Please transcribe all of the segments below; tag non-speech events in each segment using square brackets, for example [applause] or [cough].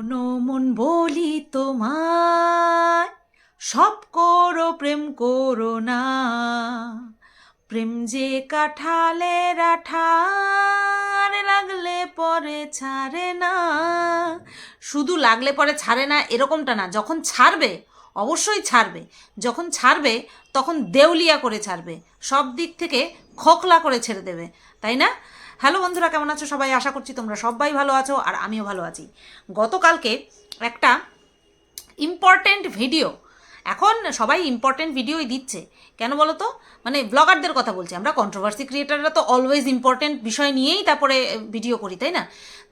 কোনো মন বলি তোমায়। সব করো, প্রেম করো না। প্রেম যে কাঠালের আঠার লাগলে পরে ছাড়ে না। শুধু লাগলে পরে ছাড়ে না, এরকমটা না। যখন ছাড়বে, অবশ্যই ছাড়বে। যখন ছাড়বে, তখন দেউলিয়া করে ছাড়বে। সব দিক থেকে খোকলা করে ছেড়ে দেবে। তাই না? হ্যালো বন্ধুরা, কেমন আছো সবাই? আশা করছি তোমরা সবাই ভালো আছো আর আমিও ভালো আছি। গতকালকে একটা ইম্পর্টেন্ট ভিডিও এখন সবাই ইম্পর্টেন্ট ভিডিওই দিচ্ছে। কেন বলো তো মানে ব্লগারদের কথা বলছি আমরা কন্ট্রোভার্সি ক্রিয়েটাররা তো অলওয়েজ ইম্পর্টেন্ট বিষয় নিয়েই তারপরে ভিডিও করি, তাই না?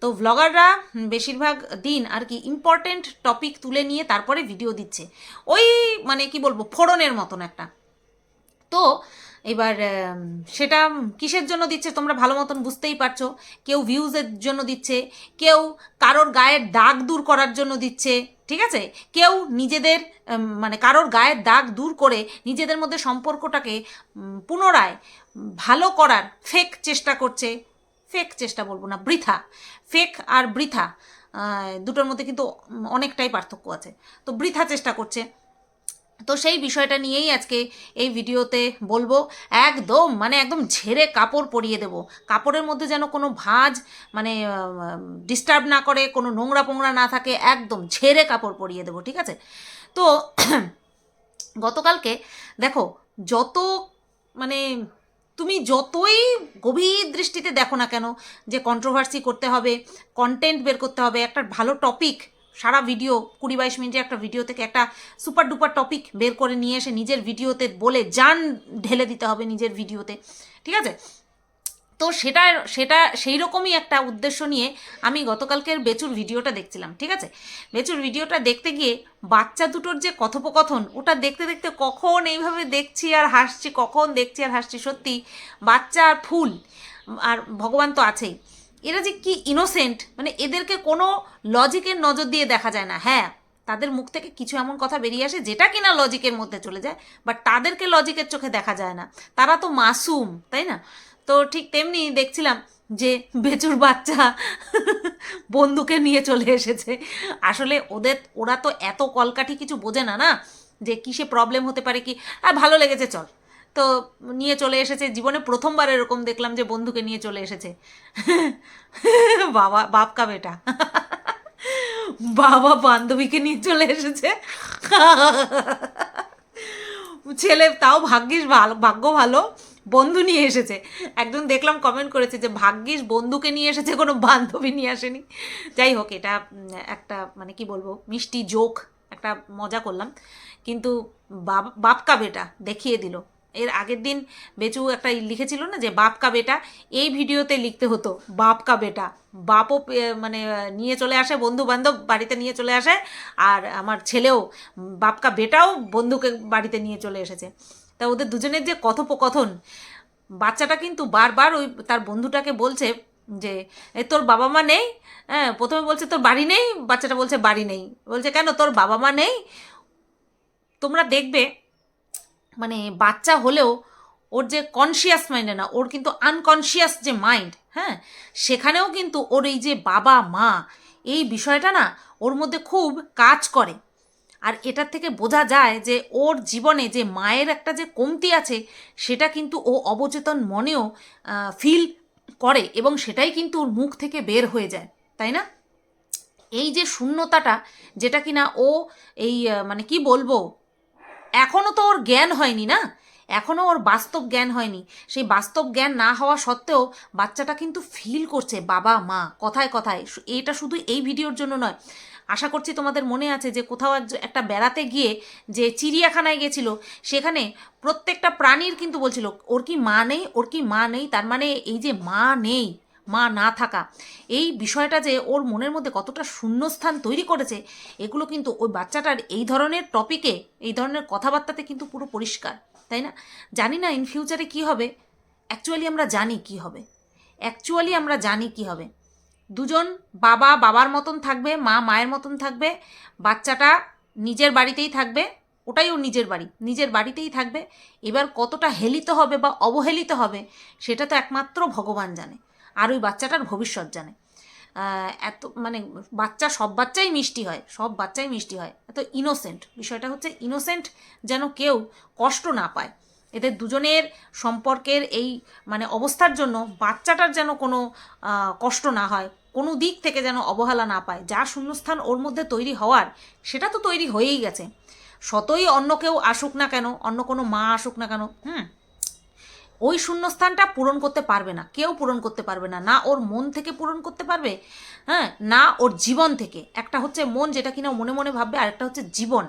তো ব্লগাররা বেশিরভাগ দিন আর কি ইম্পর্টেন্ট টপিক তুলে নিয়ে তারপরে ভিডিও দিচ্ছে। ওই মানে কি বলব, ফোড়নের মতন একটা। তো এবার সেটা কিসের জন্য দিচ্ছে তোমরা ভালো মতন বুঝতেই পারছ। কেউ ভিউজের জন্য দিচ্ছে, কেউ কারোর গায়ের দাগ দূর করার জন্য দিচ্ছে, ঠিক আছে? কেউ নিজেদের মানে কারোর গায়ের দাগ দূর করে নিজেদের মধ্যে সম্পর্কটাকে পুনরায় ভালো করার ফেক চেষ্টা করছে। ফেক চেষ্টা বলব না, বৃথা। ফেক আর বৃথা দুটোর মধ্যে কিন্তু অনেকটাই পার্থক্য আছে। তো বৃথা চেষ্টা করছে। তো সেই বিষয়টা নিয়েই আজকে এই ভিডিওতে বলব, একদম মানে একদম ঝেড়ে কাপড় পরিয়ে দেব। কাপড়ের মধ্যে যেন কোনো ভাঁজ মানে ডিস্টার্ব না করে, কোনো নোংরা পোংরা না থাকে, একদম ঝেড়ে কাপড় পরিয়ে দেবো, ঠিক আছে? তো [clears throat] গতকালকে, দেখো, যত মানে তুমি যতই গভীর দৃষ্টিতে দেখো না কেন যে কন্ট্রোভার্সি করতে হবে কন্টেন্ট বের করতে হবে, একটা ভালো টপিক সারা ভিডিও কুড়ি বাইশ মিনিটের একটা ভিডিও থেকে একটা সুপার ডুপার টপিক বের করে নিয়ে এসে নিজের ভিডিওতে বলে যান ঢেলে দিতে হবে নিজের ভিডিওতে ঠিক আছে? তো সেটা সেটা সেই রকমই একটা উদ্দেশ্য নিয়ে আমি গতকালকের বেচুর ভিডিওটা দেখছিলাম, ঠিক আছে? বেচুর ভিডিওটা দেখতে গিয়ে বাচ্চা দুটোর যে কথোপকথন, ওটা দেখতে দেখতে কখন এইভাবে দেখছি আর হাসছি, কখন দেখছি আর হাসছি, সত্যি, বাচ্চা আর ফুল, আর ভগবান তো আছেই। এরা যে কি ইনোসেন্ট মানে এদেরকে কোনো লজিকের নজর দিয়ে দেখা যায় না। হ্যাঁ তাদের মুখ থেকে কিছু এমন কথা বেরিয়ে আসে যেটা কিনা লজিকের মধ্যে চলে যায় বাট তাদেরকে লজিকের চোখে দেখা যায় না। তারা তো মাসুম, তাই না? তো ঠিক তেমনি দেখছিলাম যে বেচুর বাচ্চা [laughs] বন্ধুকে নিয়ে চলে এসেছে। আসলে ওদের, ওরা তো এত কলকাঠি কিছু বোঝে না না? যে কিসে প্রবলেম হতে পারে কি? আর ভালো লেগেছে, চল। তো নিয়ে চলে এসেছে। জীবনে প্রথমবার এরকম দেখলাম যে বন্ধুকে নিয়ে চলে এসেছে। বাবা বাপকা বেটা। বাবা বান্ধবীকে নিয়ে চলে এসেছে। ছেলে তাও ভাগ্যিস ভালো, ভাগ্য ভালো। বন্ধু নিয়ে এসেছে। একজন দেখলাম কমেন্ট করেছে যে, ভাগ্যিস বন্ধুকে নিয়ে এসেছে, কোনো বান্ধবী নিয়ে আসেনি। যাই হোক, এটা একটা মানে কি বলব, মিষ্টি জোক একটা মজা করলাম। কিন্তু বাপ বাপকা বেটা দেখিয়ে দিল। এর আগের দিন বেচু একটা লিখেছিল না যে বাপকা বেটা। এই ভিডিওতে লিখতে হতো বাপকা বেটা। বাপও মানে নিয়ে চলে আসে বন্ধু বান্ধব বাড়িতে নিয়ে চলে আসে, আর আমার ছেলেও বাপকা বেটাও বন্ধুকে বাড়িতে নিয়ে চলে এসেছে। তা ওদের দুজনের যে কথোপকথন, বাচ্চাটা কিন্তু বারবার ওই তার বন্ধুটাকে বলছে যে তোর বাবা মা নেই? হ্যাঁ প্রথমে বলছে, তোর বাড়ি নেই? বাচ্চাটা বলছে, বাড়ি নেই। বলছে, কেন? তোর বাবা মা নেই? তোমরা দেখবে মানে বাচ্চা হলেও ওর যে কনসিয়াস মাইন্ডে না, ওর কিন্তু আনকনসিয়াস যে মাইন্ড হ্যাঁ? সেখানেও কিন্তু ওর এই যে বাবা, মা, এই বিষয়টা না ওর মধ্যে খুব কাজ করে। আর এটার থেকে বোঝা যায় যে ওর জীবনে যে মায়ের একটা যে কমতি আছে, সেটা কিন্তু ও অবচেতন মনেও ফিল করে এবং সেটাই কিন্তু ওর মুখ থেকে বের হয়ে যায়, তাই না? এই যে শূন্যতাটা, যেটা কিনা ও এই মানে কি বলব এখনও তো ওর জ্ঞান হয়নি না? এখনও ওর বাস্তব জ্ঞান হয়নি। সেই বাস্তব জ্ঞান না হওয়া সত্ত্বেও বাচ্চাটা কিন্তু ফিল করছে, বাবা, মা, কথায় কথায়। এটা শুধু এই ভিডিওর জন্য নয়। আশা করছি তোমাদের মনে আছে যে কোথাও একটা বেড়াতে গিয়ে যে চিড়িয়াখানায় গেছিল, সেখানে প্রত্যেকটা প্রাণীর কিন্তু বলছিল, ওর কি মা নেই? ওর কি মা নেই? তার মানে এই যে মা নেই মা না থাকা। এই বিষয়টা যে ওর মনের মধ্যে কতটা শূন্যস্থান তৈরি করেছে, এগুলো কিন্তু ওই বাচ্চাটার এই ধরনের টপিকে এই ধরনের কথাবার্তাতে কিন্তু পুরো পরিষ্কার, তাই না? জানি না ইন ফিউচারে কী হবে অ্যাকচুয়ালি আমরা জানি কি হবে। অ্যাকচুয়ালি আমরা জানি কি হবে। দুজন বাবা বাবার মতন থাকবে, মা মায়ের মতন থাকবে, বাচ্চাটা নিজের বাড়িতেই থাকবে, ওটাই ওর নিজের বাড়ি, নিজের বাড়িতেই থাকবে। এবার কতটা হেলিত হবে বা অবহেলিত হবে, সেটা তো একমাত্র ভগবান জানে। আর ওই বাচ্চাটার ভবিষ্যৎ জানে। এত মানে বাচ্চা সব বাচ্চাই মিষ্টি হয়, সব বাচ্চাই মিষ্টি হয়। এত ইনোসেন্ট বিষয়টা হচ্ছে ইনোসেন্ট যেন কেউ কষ্ট না পায়। এদের দুজনের সম্পর্কের এই মানে অবস্থার জন্য বাচ্চাটার যেন কোনো কষ্ট না হয়, কোনো দিক থেকে যেন অবহেলা না পায়। যা শূন্যস্থান ওর মধ্যে তৈরি হওয়ার, সেটা তো তৈরি হয়েই গেছে। শতই অন্য কেউ আসুক না কেন, অন্য কোনো মা আসুক না কেন, হুম? ওই শূন্যস্থানটা পূরণ করতে পারবে না। কেউ পূরণ করতে পারবে না। না ওর মন থেকে পূরণ করতে পারবে হ্যাঁ? না ওর জীবন থেকে। একটা হচ্ছে মন, যেটা কিনা মনে মনে ভাববে আর একটা হচ্ছে জীবন।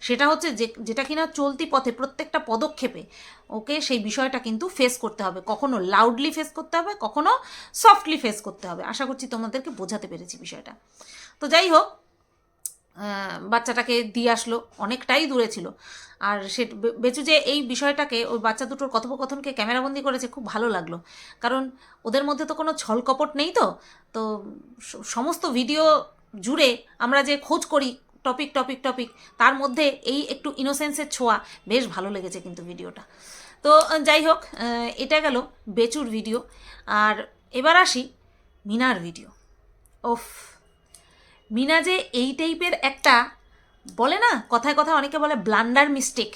সেটা হচ্ছে যে, যেটা কিনা চলতি পথে প্রত্যেকটা পদক্ষেপে ওকে সেই বিষয়টা কিন্তু ফেস করতে হবে। কখনো লাউডলি ফেস করতে হবে, কখনো সফটলি ফেস করতে হবে। আশা করছি তোমাদেরকে বোঝাতে পেরেছি বিষয়টা। তো যাই হোক বাচ্চাটাকে দিয়ে আসলো, অনেকটাই দূরে ছিল। আর সে বেচু যে এই বিষয়টাকে ওই বাচ্চা দুটোর কথোপকথনকে ক্যামেরাবন্দি করেছে, খুব ভালো লাগল। কারণ ওদের মধ্যে তো কোনো ছলকপট নেই তো। তো সমস্ত ভিডিও জুড়ে আমরা যে খোঁজ করি, টপিক টপিক টপিক, তার মধ্যে এই একটু ইনোসেন্সের ছোঁয়া বেশ ভালো লেগেছে কিন্তু ভিডিওটা। তো যাই হোক এটা গেল বেচুর ভিডিও। আর এবার আসি মিনার ভিডিও। ওফ! মিনা যে এই টাইপের একটা, বলে না, কথায় কথা অনেকে বলে ব্লান্ডার মিস্টেক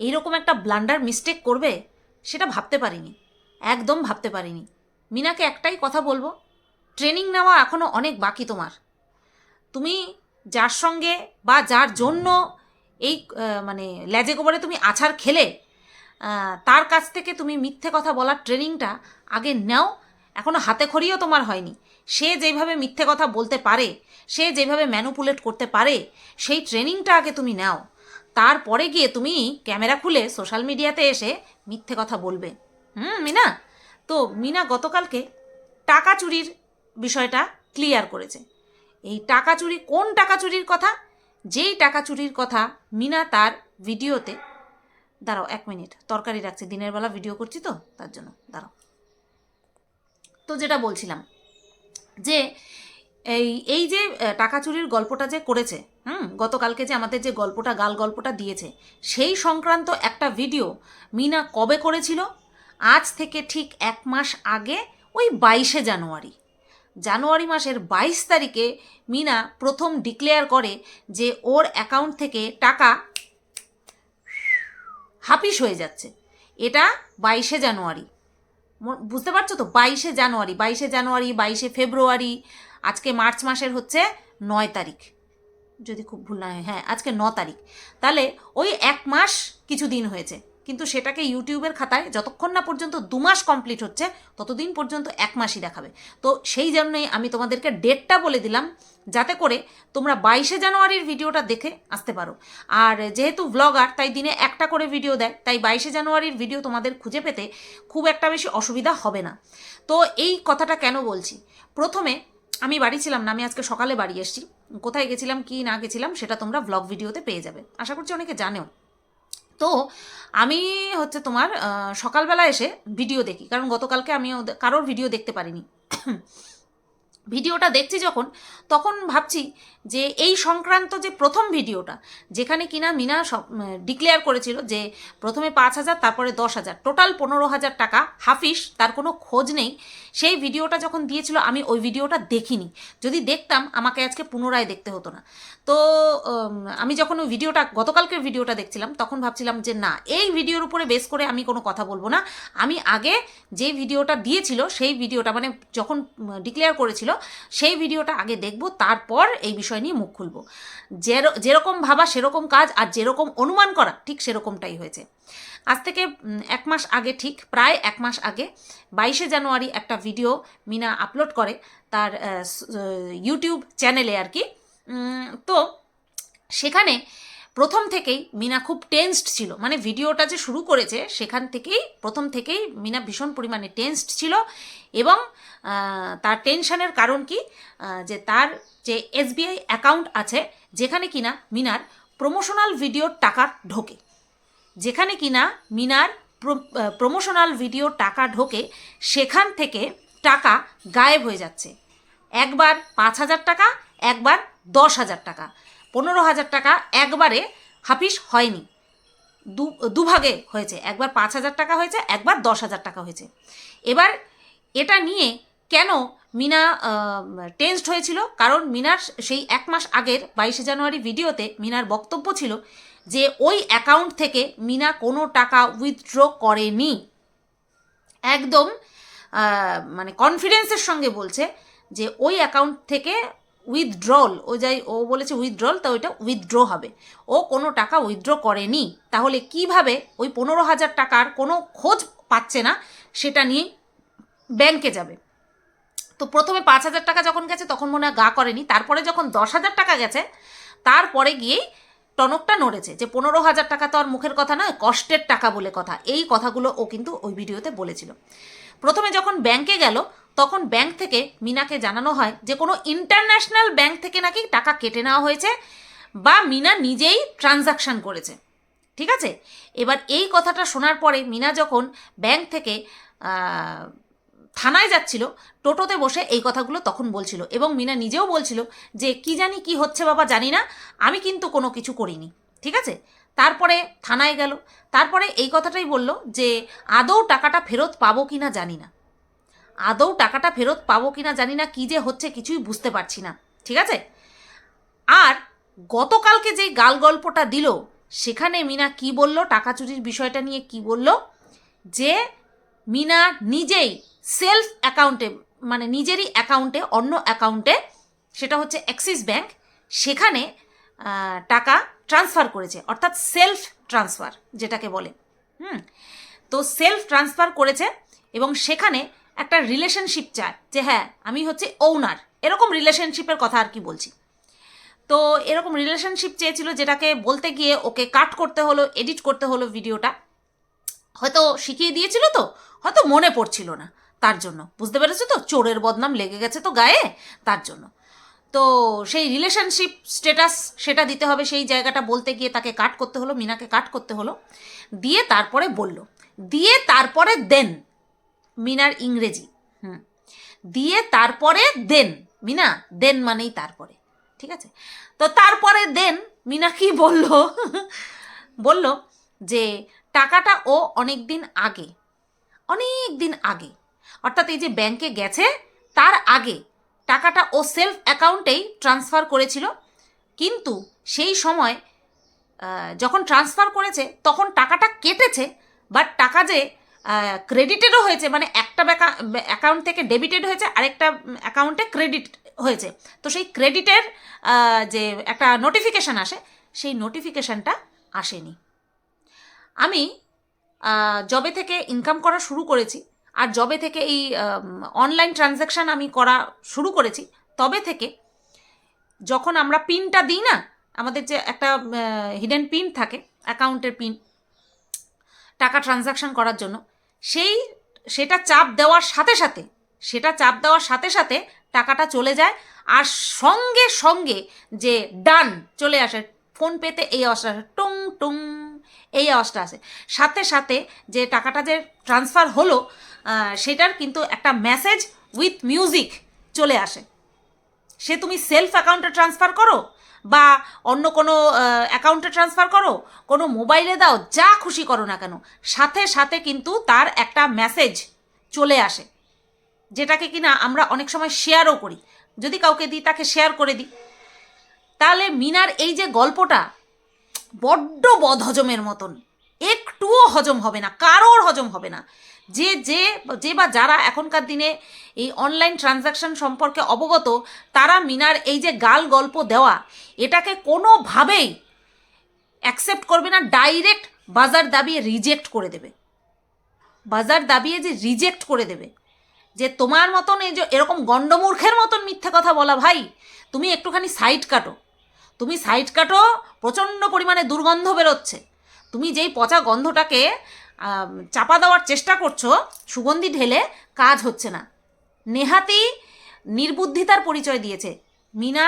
এইরকম একটা ব্লান্ডার মিস্টেক করবে, সেটা ভাবতে পারিনি, একদম ভাবতে পারিনি। মিনাকে একটাই কথা বলব ট্রেনিং নেওয়া এখনও অনেক বাকি তোমার। তুমি যার সঙ্গে বা যার জন্য এই মানে ল্যাজে গোবরে তুমি আছার খেলে তার কাছ থেকে তুমি মিথ্যে কথা বলার ট্রেনিংটা আগে নাও এখনও হাতে খড়িও তোমার হয়নি। সে যেভাবে মিথ্যে কথা বলতে পারে, সে যেভাবে ম্যানুপুলেট করতে পারে, সেই ট্রেনিংটা আগে তুমি নাও। তারপরে গিয়ে তুমি ক্যামেরা খুলে সোশ্যাল মিডিয়াতে এসে মিথ্যে কথা বলবে। হুম, মিনা? তো মিনা গতকালকে টাকা চুরির বিষয়টা ক্লিয়ার করেছে। এই টাকা চুরি, কোন টাকা চুরির কথা? যেই টাকা চুরির কথা মিনা তার ভিডিওতে, দাঁড়াও এক মিনিট, তরকারি রাখছি, দিনের বেলা ভিডিও করছি তো, তার জন্য, দাঁড়াও। তো যেটা বলছিলাম যে এই এই যে টাকা চুরির গল্পটা যে করেছে, হুম, গতকালকে যে আমাদের যে গল্পটা, গাল গল্পটা দিয়েছে, সেই সংক্রান্ত একটা ভিডিও মিনা কবে করেছিল? আজ থেকে ঠিক এক মাস আগে, ওই বাইশে জানুয়ারি। জানুয়ারি মাসের বাইশ তারিখে মিনা প্রথম ডিক্লেয়ার করে যে ওর অ্যাকাউন্ট থেকে টাকা হাপিস হয়ে যাচ্ছে। এটা বাইশে জানুয়ারি। বুঝতে পারছ তো? বাইশে জানুয়ারি বাইশে জানুয়ারি, বাইশে ফেব্রুয়ারি, আজকে মার্চ মাসের হচ্ছে নয় তারিখ। যদি খুব ভুল না হয় হ্যাঁ আজকে ন তারিখ। তাহলে ওই এক মাস কিছু দিন হয়েছে, কিন্তু সেটাকে ইউটিউবের খাতায় যতক্ষণ না পর্যন্ত দু মাস কমপ্লিট হচ্ছে, ততদিন পর্যন্ত এক মাসই দেখাবে। তো সেই জন্যই আমি তোমাদেরকে ডেটটা বলে দিলাম যাতে করে তোমরা বাইশে জানুয়ারির ভিডিওটা দেখে আসতে পারো। আর যেহেতু ব্লগার তাই দিনে একটা করে ভিডিও দেয়, তাই বাইশে জানুয়ারির ভিডিও তোমাদের খুঁজে পেতে খুব একটা বেশি অসুবিধা হবে না। তো এই কথাটা কেন বলছি? প্রথমে আমি বাড়ি ছিলাম না, আমি আজকে সকালে বাড়ি এসেছি। কোথায় গেছিলাম, কি না গেছিলাম, সেটা তোমরা ব্লগ ভিডিওতে পেয়ে যাবে। আশা করছি অনেকে জানেও। তো আমি হচ্ছে তোমার সকালবেলা এসে ভিডিও দেখি, কারণ গতকালকে আমি কারোর ভিডিও দেখতে পারিনি। ভিডিওটা দেখছি যখন, তখন ভাবছি যে এই সংক্রান্ত যে প্রথম ভিডিওটা, যেখানে কিনা মিনা সব ডিক্লেয়ার করেছিল যে প্রথমে পাঁচ হাজার, তারপরে দশ হাজার টোটাল পনেরো হাজার টাকা, হাফিস, তার কোনো খোঁজ নেই। সেই ভিডিওটা যখন দিয়েছিল, আমি ওই ভিডিওটা দেখিনি। যদি দেখতাম, আমাকে আজকে পুনরায় দেখতে হতো না। তো আমি যখন ওই ভিডিওটা, গতকালকের ভিডিওটা দেখছিলাম, তখন ভাবছিলাম যে না, এই ভিডিওর উপরে বেস করে আমি কোনো কথা বলব না। আমি আগে যে ভিডিওটা দিয়েছিল, সেই ভিডিওটা মানে যখন ডিক্লেয়ার করেছিল সেই ভিডিওটা আগে দেখব, তারপর এই বিষয় নিয়ে মুখ খুলবো। যের- যেরকম ভাবা সেরকম কাজ আর যেরকম অনুমান করা ঠিক সেরকমটাই হয়েছে। আজ থেকে এক মাস আগে ঠিক, প্রায় এক মাস আগে বাইশে জানুয়ারি একটা ভিডিও মিনা আপলোড করে তার ইউটিউব চ্যানেলে আর কি। তো সেখানে প্রথম থেকেই মিনা খুব টেন্সড ছিল। মানে ভিডিওটা যে শুরু করেছে, সেখান থেকেই, প্রথম থেকেই মিনা ভীষণ পরিমাণে টেন্সড ছিল এবং তার টেনশনের কারণ কি? যে তার যে এসবিআই অ্যাকাউন্ট আছে, যেখানে কিনা মিনার প্রমোশনাল ভিডিওর টাকা ঢোকে। যেখানে কিনা মিনার প্রমোশনাল ভিডিও টাকা ঢোকে, সেখান থেকে টাকা গায়েব হয়ে যাচ্ছে। একবার পাঁচ হাজার টাকা, একবার দশ হাজার টাকা। পনেরো হাজার টাকা একবারে হাফিস হয়নি। দু, দুভাগে হয়েছে। একবার পাঁচ হাজার টাকা হয়েছে, একবার দশ হাজার টাকা হয়েছে। এবার এটা নিয়ে কেন মিনা টেন্সড হয়েছিল? কারণ মিনার সেই এক মাস আগের বাইশে জানুয়ারি ভিডিওতে মিনার বক্তব্য ছিল যে ওই অ্যাকাউন্ট থেকে মিনা কোনো টাকা উইথড্র করেনি। একদম মানে কনফিডেন্সের সঙ্গে বলছে যে ওই অ্যাকাউন্ট থেকে উইথড্রল ও যাই, ও বলেছে উইথড্রল তা ওইটা উইথড্র হবে। ও কোনো টাকা উইথড্র করেনি। তাহলে কীভাবে ওই পনেরো হাজার টাকার কোনো খোঁজ পাচ্ছে না, সেটা নিয়ে ব্যাংকে যাবে। তো প্রথমে পাঁচ হাজার টাকা যখন গেছে, তখন মনে হয় গা করেনি। তারপরে যখন দশ হাজার টাকা গেছে, তারপরে গিয়েই টনকটা নড়েছে যে পনেরো হাজার টাকা তো আর মুখের কথা নয়, কষ্টের টাকা বলে কথা। এই কথাগুলো ও কিন্তু ওই ভিডিওতে বলেছিল। প্রথমে যখন ব্যাংকে গেল তখন ব্যাংক থেকে মিনাকে জানানো হয় যে কোনো ইন্টারন্যাশনাল ব্যাংক থেকে নাকি টাকা কেটে নেওয়া হয়েছে বা মিনা নিজেই ট্রানজাকশান করেছে। ঠিক আছে? এবার এই কথাটা শোনার পরে মিনা যখন ব্যাংক থেকে থানায় যাচ্ছিল, টোটোতে বসে এই কথাগুলো তখন বলছিল এবং মিনা নিজেও বলছিল যে কি জানি কি হচ্ছে বাবা জানি না, আমি কিন্তু কোনো কিছু করিনি। ঠিক আছে? তারপরে থানায় গেল। তারপরে এই কথাটাই বলল যে আদৌ টাকাটা ফেরত পাবো কি না জানি না। আদৌ টাকাটা ফেরত পাবো কি না জানি না, কী যে হচ্ছে কিছুই বুঝতে পারছি না, ঠিক আছে? আর গতকালকে যেই গাল গল্পটা দিল, সেখানে মিনা কি বলল, টাকা চুরির বিষয়টা নিয়ে কি বলল? যে মিনা নিজেই সেলফ অ্যাকাউন্টে মানে নিজেরই অ্যাকাউন্টে অন্য অ্যাকাউন্টে সেটা হচ্ছে অ্যাক্সিস ব্যাংক সেখানে টাকা ট্রান্সফার করেছে, অর্থাৎ সেলফ ট্রান্সফার যেটাকে বলে। হুম? তো সেলফ ট্রান্সফার করেছে এবং সেখানে একটা রিলেশনশিপ চায় যে হ্যাঁ আমি হচ্ছে ওনার এরকম রিলেশনশিপের কথা আর কি বলছি। তো এরকম রিলেশনশিপ চেয়েছিল যেটাকে বলতে গিয়ে ওকে কাট করতে হলো এডিট করতে হলো ভিডিওটা হয়তো শিখিয়ে দিয়েছিল তো, হয়তো মনে পড়ছিল না তার জন্য। বুঝতে পেরেছ তো? চোরের বদনাম লেগে গেছে তো গায়ে তার জন্য। তো সেই রিলেশনশিপ স্টেটাস সেটা দিতে হবে, সেই জায়গাটা বলতে গিয়ে তাকে কাট করতে হলো, মিনাকে কাট করতে হলো। দিয়ে তারপরে বলল। দিয়ে তারপরে দেন মিনার ইংরেজি। হুম। দিয়ে তারপরে দেন। মিনা, দেন মানেই তারপরে। ঠিক আছে? তো তারপরে দেন মিনা কি বলল? বলল যে টাকাটা ও অনেক দিন আগে অনেক দিন আগে, অর্থাৎ এই যে ব্যাংকে গেছে, তার আগে টাকাটা ও সেলফ অ্যাকাউন্টেই ট্রান্সফার করেছিল। কিন্তু সেই সময় যখন ট্রান্সফার করেছে, তখন টাকাটা কেটেছে বাট টাকা যে ক্রেডিটেডও হয়েছে মানে একটা অ্যাকাউন্ট থেকে ডেবিটেড হয়েছে, আরেকটা অ্যাকাউন্টে ক্রেডিট হয়েছে। তো সেই ক্রেডিটের যে একটা নোটিফিকেশান আসে, সেই নোটিফিকেশানটা আসেনি। আমি জবে থেকে ইনকাম করা শুরু করেছি, আর জবে থেকে এই অনলাইন ট্রানজ্যাকশান আমি করা শুরু করেছি, তবে থেকে যখন আমরা পিনটা দিই না, আমাদের যে একটা হিডেন পিন থাকে অ্যাকাউন্টের পিন টাকা ট্রানজ্যাকশান করার জন্য সেই, সেটা চাপ দেওয়ার সাথে সাথে, সেটা চাপ দেওয়ার সাথে সাথে টাকাটা চলে যায়। আর সঙ্গে সঙ্গে যে ডান চলে আসে, ফোন পেতে এই আওয়াজটা আসে, টুং টুং, এই আওয়াজটা আসে। সাথে সাথে যে টাকাটা যে ট্রান্সফার হলো সেটার কিন্তু একটা মেসেজ উইথ মিউজিক চলে আসে। সে তুমি সেলফ অ্যাকাউন্টে ট্রান্সফার করো বা অন্য কোনো অ্যাকাউন্টে ট্রান্সফার করো, কোনো মোবাইলে দাও, যা খুশি করো না কেন, সাথে সাথে কিন্তু তার একটা মেসেজ চলে আসে, যেটাকে কিনা আমরা অনেক সময় শেয়ারও করি। যদি কাউকে দিই, তাকে শেয়ার করে দিই। তাহলে মিনার এই যে গল্পটা বড্ড বদ হজমের মতন, একটুও হজম হবে না, কারোর হজম হবে না। যে যে যে বা যারা এখনকার দিনে এই অনলাইন ট্রানজ্যাকশন সম্পর্কে অবগত, তারা মিনার এই যে গাল গল্প দেওয়া, এটাকে কোনোভাবেই অ্যাকসেপ্ট করবে না ডাইরেক্ট বাজার দাবিয়ে রিজেক্ট করে দেবে। বাজার দাবিয়ে যে রিজেক্ট করে দেবে। যে তোমার মতন এই যে এরকম গণ্ডমূর্খের মতন মিথ্যে কথা বলা, ভাই, তুমি একটুখানি সাইড কাটো। তুমি সাইড কাটো, প্রচণ্ড পরিমাণে দুর্গন্ধ বেরোচ্ছে। তুমি যেই পচা গন্ধটাকে চাপা দেওয়ার চেষ্টা করছ, সুগন্ধি ঢেলে কাজ হচ্ছে না। নেহাতি নির্বুদ্ধিতার পরিচয় দিয়েছে। মিনা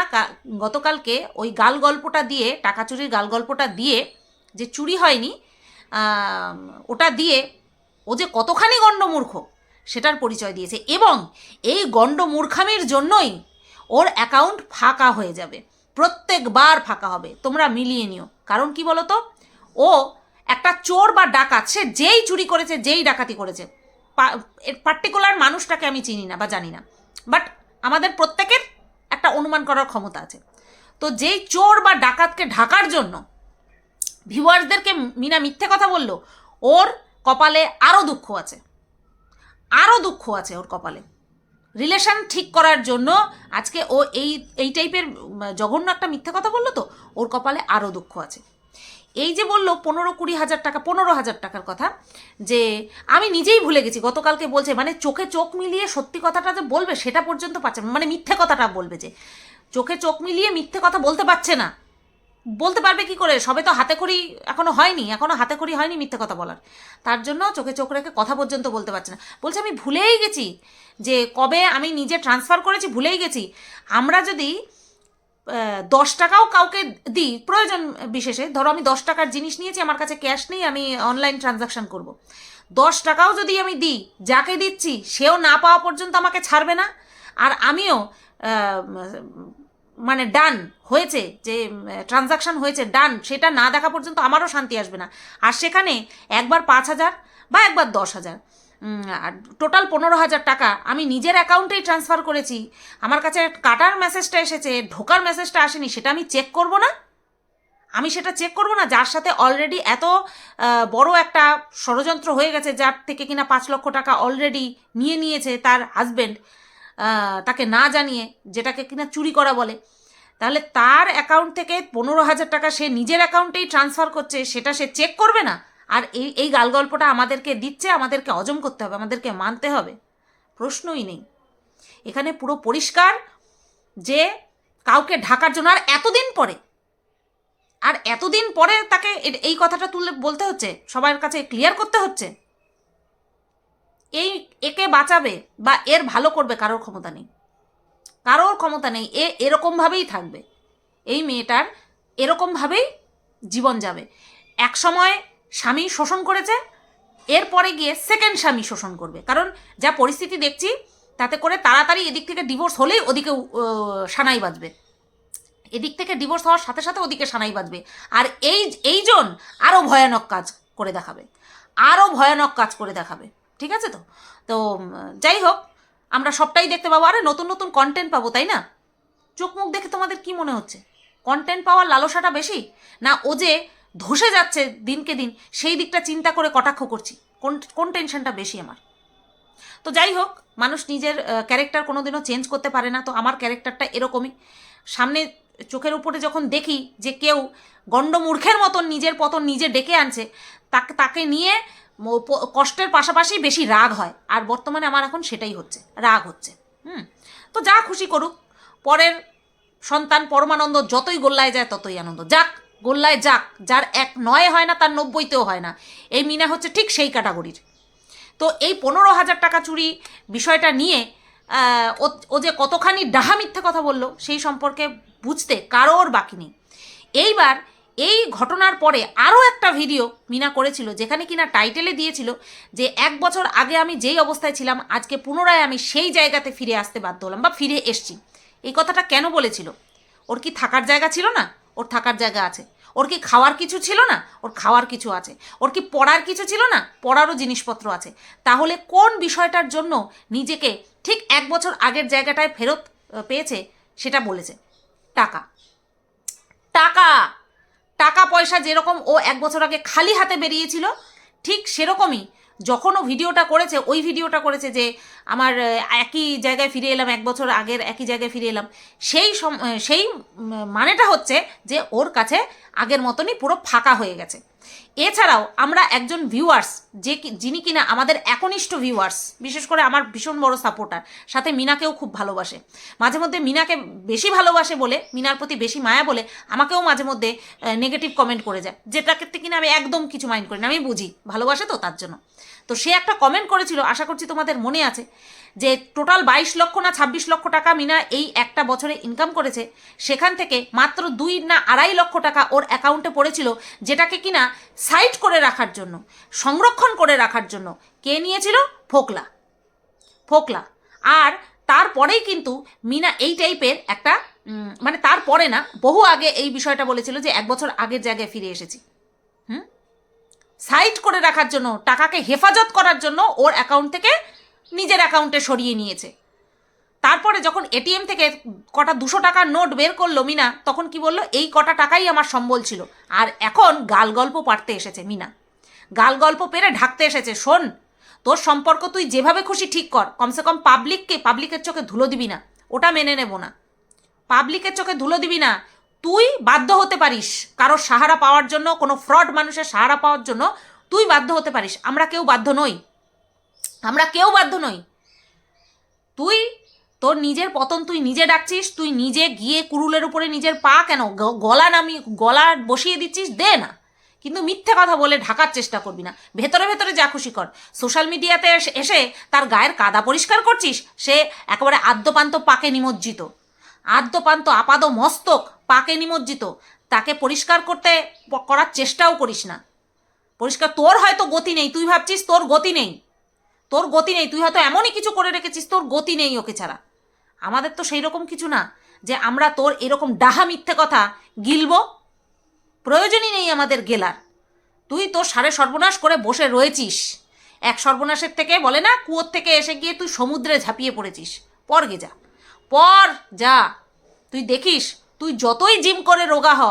গতকালকে ওই গাল গল্পটা দিয়ে, টাকা চুরির গাল গল্পটা দিয়ে যে চুরি হয়নি ওটা দিয়ে ও যে কতখানি গণ্ডমূর্খ, সেটার পরিচয় দিয়েছে। এবং এই গণ্ডমূর্খামির জন্যই ওর অ্যাকাউন্ট ফাঁকা হয়ে যাবে। প্রত্যেকবার ফাঁকা হবে। তোমরা মিলিয়ে নিও। কারণ কি বলো তো ও একটা চোর বা ডাকাত, সে যেই চুরি করেছে, যেই ডাকাতি করেছে। পার্টিকুলার মানুষটাকে আমি চিনি না বা জানি না। বাট আমাদের প্রত্যেকের একটা অনুমান করার ক্ষমতা আছে। তো যেই চোর বা ডাকাতকে ঢাকার জন্য ভিউয়ার্সদেরকে মিনা মিথ্যে কথা বলল, ওর কপালে আরও দুঃখ আছে। আরও দুঃখ আছে ওর কপালে। রিলেশন ঠিক করার জন্য আজকে ও এই এই টাইপের জঘন্য একটা মিথ্যে কথা বলল তো, ওর কপালে আরও দুঃখ আছে। এই যে বলল পনেরো কুড়ি হাজার টাকা, পনেরো হাজার টাকার কথা, যে আমি নিজেই ভুলে গেছি, গতকালকে বলছে মানে চোখে চোখ মিলিয়ে সত্যি কথাটা যে বলবে সেটা পর্যন্ত পাচ্ছে মানে মিথ্যে কথাটা বলবে যে। চোখে চোখ মিলিয়ে মিথ্যে কথা বলতে পারছে না। বলতে পারবে কি করে? সবে তো হাতে করি এখনও হয়নি, এখনও হাতে করি হয়নি মিথ্যে কথা বলার। তার জন্য চোখে চোখ রেখে কথা পর্যন্ত বলতে পারছে না। বলছে, আমি ভুলেই গেছি যে কবে আমি নিজে ট্রান্সফার করেছি, ভুলেই গেছি। আমরা যদি দশ টাকাও কাউকে দিই, প্রয়োজন বিশেষে। ধরো আমি দশ টাকার জিনিস নিয়েছি, আমার কাছে ক্যাশ নেই, আমি অনলাইন ট্রানজাকশন করব। দশ টাকাও যদি আমি দিই, যাকে দিচ্ছি, সেও না পাওয়া পর্যন্ত আমাকে ছাড়বে না। আর আমিও মানে ডান হয়েছে, যে ট্রানজাকশন হয়েছে ডান সেটা না দেখা পর্যন্ত আমারও শান্তি আসবে না। আর সেখানে একবার পাঁচ হাজার বা একবার দশ হাজার। টোটাল পনেরো হাজার টাকা আমি নিজের অ্যাকাউন্টেই ট্রান্সফার করেছি। আমার কাছে কাটার মেসেজটা এসেছে, ঢোকার মেসেজটা আসেনি, সেটা আমি চেক করব না? আমি সেটা চেক করব না? যার সাথে অলরেডি এত বড় একটা ষড়যন্ত্র হয়ে গেছে, যার থেকে কিনা পাঁচ লক্ষ টাকা অলরেডি নিয়ে নিয়েছে তার হাজবেন্ড তাকে না জানিয়ে, যেটাকে কিনা চুরি করা বলে। তাহলে তার অ্যাকাউন্ট থেকে পনেরো হাজার টাকা সে নিজের অ্যাকাউন্টেই ট্রান্সফার করছে, সেটা সে চেক করবে না? আর এই এই গাল গল্পটা আমাদেরকে দিচ্ছে, আমাদেরকে অজম করতে হবে, আমাদেরকে মানতে হবে। প্রশ্নই নেই। এখানে পুরো পরিষ্কার যে কাউকে ঢাকার জন্য আর এতদিন পরে, আর এতদিন পরে তাকে এই কথাটা তুলে বলতে হচ্ছে, সবার কাছে ক্লিয়ার করতে হচ্ছে। এই একে বাঁচাবে বা এর ভালো করবে কারোর ক্ষমতা নেই। কারোর ক্ষমতা নেই, এ এরকমভাবেই থাকবে। এই মেয়েটার এরকমভাবেই জীবন যাবে। এক সময় স্বামী শোষণ করেছে, এরপরে গিয়ে সেকেন্ড স্বামী শোষণ করবে। কারণ যা পরিস্থিতি দেখছি, তাতে করে তাড়াতাড়ি এদিক থেকে ডিভোর্স হলেই ওদিকে সানাই বাজবে এদিক থেকে ডিভোর্স হওয়ার সাথে সাথে ওদিকে সানাই বাজবে আর এই, এইজন আরও ভয়ানক কাজ করে দেখাবে। আরও ভয়ানক কাজ করে দেখাবে। ঠিক আছে তো? তো যাই হোক, আমরা সবটাই দেখতে পাবো। আরে, নতুন নতুন কন্টেন্ট পাবো, তাই না? চোখ মুখ দেখে তোমাদের কি মনে হচ্ছে? কন্টেন্ট পাওয়ার লালসাটা বেশি? না, ও যে ধসে যাচ্ছে দিনকে দিন, সেই দিকটা চিন্তা করে কটাক্ষ করছি। কোন কোন টেনশনটা বেশি আমার? তো যাই হোক, মানুষ নিজের ক্যারেক্টার কোনোদিনও চেঞ্জ করতে পারে না, তো আমার ক্যারেক্টারটা এরকমই। সামনে চোখের উপরে যখন দেখি যে কেউ গণ্ডমূর্খের মতন নিজের পতন নিজে ডেকে আনছে, তাকে তাকে নিয়ে কষ্টের পাশাপাশি বেশি রাগ হয়। আর বর্তমানে আমার এখন সেটাই হচ্ছে, রাগ হচ্ছে। হুম, তো যা খুশি করুক, পরের সন্তান পরমানন্দ যতই গোল্লায় যায় ততই আনন্দ। যাক গোল্লায় যাক, যার এক নয় হয় না, তার নব্বইতেও হয় না। এই মিনা হচ্ছে ঠিক সেই ক্যাটাগরির। তো এই পনেরো হাজার টাকা চুরি বিষয়টা নিয়ে ও যে কতখানি ডাহা মিথ্যে কথা বলল, সেই সম্পর্কে বুঝতে কারোর বাকি নেই। এইবার এই ঘটনার পরে আরও একটা ভিডিও মিনা করেছিল, যেখানে কিনা টাইটেলে দিয়েছিল যে এক বছর আগে আমি যেই অবস্থায় ছিলাম, আজকে পুনরায় আমি সেই জায়গাতে ফিরে আসতে বাধ্য হলাম বা ফিরে এসছি। এই কথাটা কেন বলেছিল? ওর কি থাকার জায়গা ছিল না? ওর থাকার জায়গা আছে। ওর কি খাওয়ার কিছু ছিল না? ওর খাওয়ার কিছু আছে। ওর কি পড়ার কিছু ছিল না? পড়ারও জিনিসপত্র আছে। তাহলে কোন বিষয়টার জন্য নিজেকে ঠিক এক বছর আগের জায়গাটায় ফেরত পেয়েছে সেটা বলেছে। টাকা। টাকা। টাকা পয়সা যেরকম ও এক বছর আগে খালি হাতে বেরিয়েছিল, ঠিক সেরকমই যখন ও ভিডিওটা করেছে, ওই ভিডিওটা করেছে যে আমার একই জায়গায় ফিরে এলাম, এক বছর আগের একই জায়গায় ফিরে এলাম। সেই সেই মানেটা হচ্ছে যে ওর কাছে আগের মতনই পুরো ফাঁকা হয়ে গেছে। এছাড়াও আমরা একজন ভিউয়ার্স যে যিনি কিনা আমাদের একনিষ্ঠ ভিউয়ার্স বিশেষ করে আমার ভীষণ বড় সাপোর্টার সাথে মিনাকেও খুব ভালোবাসে। মাঝে মধ্যে মিনাকে বেশি ভালোবাসে বলে, মিনার প্রতি বেশি মায়া বলে, আমাকেও মাঝে মধ্যে নেগেটিভ কমেন্ট করে যায়, যেটাকে কিনা আমি একদম কিছু মাইন্ড করি না, আমি বুঝি, ভালোবাসে তো তার জন্য। তো সে একটা কমেন্ট করেছিল, আশা করছি তোমাদের মনে আছে, যে টোটাল বাইশ লক্ষ না ছাব্বিশ লক্ষ টাকা মিনা এই একটা বছরে ইনকাম করেছে, সেখান থেকে মাত্র দুই না আড়াই লক্ষ টাকা ওর অ্যাকাউন্টে পড়েছিল, যেটাকে কিনা সাইড করে রাখার জন্য, সংরক্ষণ করে রাখার জন্য। কে নিয়েছিল? ফোকলা। ফোকলা। আর তারপরেই কিন্তু মিনা এই টাইপের একটা মানে তারপরে না, বহু আগে এই বিষয়টা বলেছিল যে এক বছর আগের জায়গায় ফিরে এসেছি। সাইড করে রাখার জন্য, টাকাকে হেফাজত করার জন্য ওর অ্যাকাউন্ট থেকে নিজের অ্যাকাউন্টে সরিয়ে নিয়েছে। তারপরে যখন এটিএম থেকে কটা দুশো টাকার নোট বের করল মিনা, তখন কি বলল, এই কটা টাকাই আমার সম্বল ছিল। আর এখন গাল গল্প পারতে এসেছে মিনা। গাল গল্প পেরে ঢাকতে এসেছে, শোন, তোর সম্পর্ক তুই যেভাবে খুশি ঠিক কর। কমসে কম পাবলিককে পাবলিকের চোখে ধুলো দিবি না। ওটা মেনে নেব না। পাবলিকের চোখে ধুলো দিবি না। তুই বাধ্য হতে পারিস কারোর সাহারা পাওয়ার জন্য, কোনো ফ্রড মানুষের সাহারা পাওয়ার জন্য তুই বাধ্য হতে পারিস। আমরা কেউ বাধ্য নই। আমরা কেউ বাধ্য নই। তুই, তোর নিজের পতন তুই নিজে ডাকছিস, তুই নিজে গিয়ে কুরুলের উপরে নিজের পা কেন গলা নামি, গলা বসিয়ে দিচ্ছিস, দে না। কিন্তু মিথ্যে কথা বলে ঢাকার চেষ্টা করবি না। ভেতরে ভেতরে যা খুশি কর। সোশ্যাল মিডিয়াতে এসে তার গায়ের কাদা পরিষ্কার করছিস, সে একেবারে আদ্যপান্ত পাকে নিমজ্জিত। আদ্যপান্ত আপাদ মস্তক পাকে নিমজ্জিত, তাকে পরিষ্কার করতে করার চেষ্টাও করিস না। পরিষ্কার, তোর হয়তো গতি নেই, তুই ভাবছিস তোর গতি নেই। তোর গতি নেই, তুই হয়তো এমনই কিছু করে রেখেছিস, তোর গতি নেই ওকে ছাড়া। আমাদের তো সেই রকম কিছু না যে আমরা তোর এরকম ডাহা মিথ্যে কথা গিলবো। প্রয়োজনই নেই আমাদের গেলার। তুই তোর সারে সর্বনাশ করে বসে রয়েছিস। এক সর্বনাশের থেকে বলে না, কুয়োর থেকে এসে গিয়ে তুই সমুদ্রে ঝাঁপিয়ে পড়েছিস। পর গে যা। পর যা। তুই দেখিস তুই যতই জিম করে রোগা হ,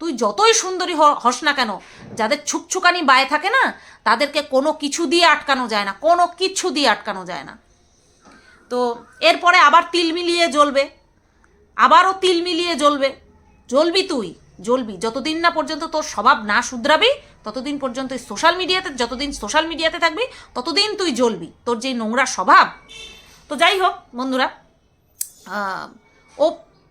তুই যতই সুন্দরী হস না কেন, যাদের ছুকছুকানি বায়ে থাকে না, তাদেরকে কোনো কিছু দিয়ে আটকানো যায় না, কোনো কিছু দিয়ে আটকানো যায় না। তো এরপরে আবার তিল মিলিয়ে জ্বলবে, আবারও তিল মিলিয়ে জ্বলবে। জ্বলবি তুই, জ্বলবি। যতদিন না পর্যন্ত তোর স্বভাব না শুধরাবি, ততদিন পর্যন্ত সোশ্যাল মিডিয়াতে যতদিন সোশ্যাল মিডিয়াতে থাকবি, ততদিন তুই জ্বলবি। তোর যে নোংরা স্বভাব। তো যাই হোক, বন্ধুরা ও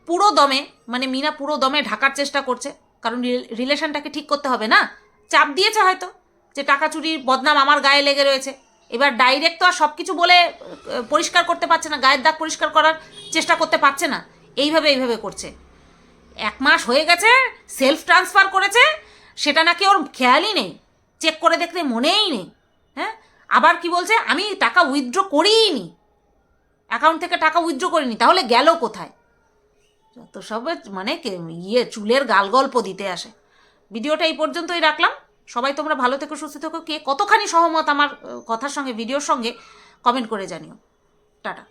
পুরো দমে মানে মিনা পুরো দমে ঢাকার চেষ্টা করছে, কারণ রিলেশনটাকে ঠিক করতে হবে না? চাপ দিয়েছে হয়তো, যে টাকা চুরির বদনাম আমার গায়ে লেগে রয়েছে। এবার ডাইরেক্ট তো আর সব কিছু বলে পরিষ্কার করতে পারছে না, গায়ের দাগ পরিষ্কার করার চেষ্টা করতে পারছে না। এইভাবে এইভাবে করছে। এক মাস হয়ে গেছে সেলফ ট্রান্সফার করেছে, সেটা নাকি ওর খেয়ালই নেই চেক করে দেখতে মনেই নেই হ্যাঁ? আবার কি বলছে, আমি টাকা উইথড্র করিই নি অ্যাকাউন্ট থেকে টাকা উইথড্র করিনি, তাহলে গেল কোথায়? যত সব মানে ইয়ে চুলের গাল গল্প দিতে আসে। ভিডিওটা এই পর্যন্তই রাখলাম। সবাই তোমরা ভালো থেকো, সুস্থ থেকো। কে কতখানি সহমত আমার কথার সঙ্গে, ভিডিওর সঙ্গে কমেন্ট করে জানিও। টাটা।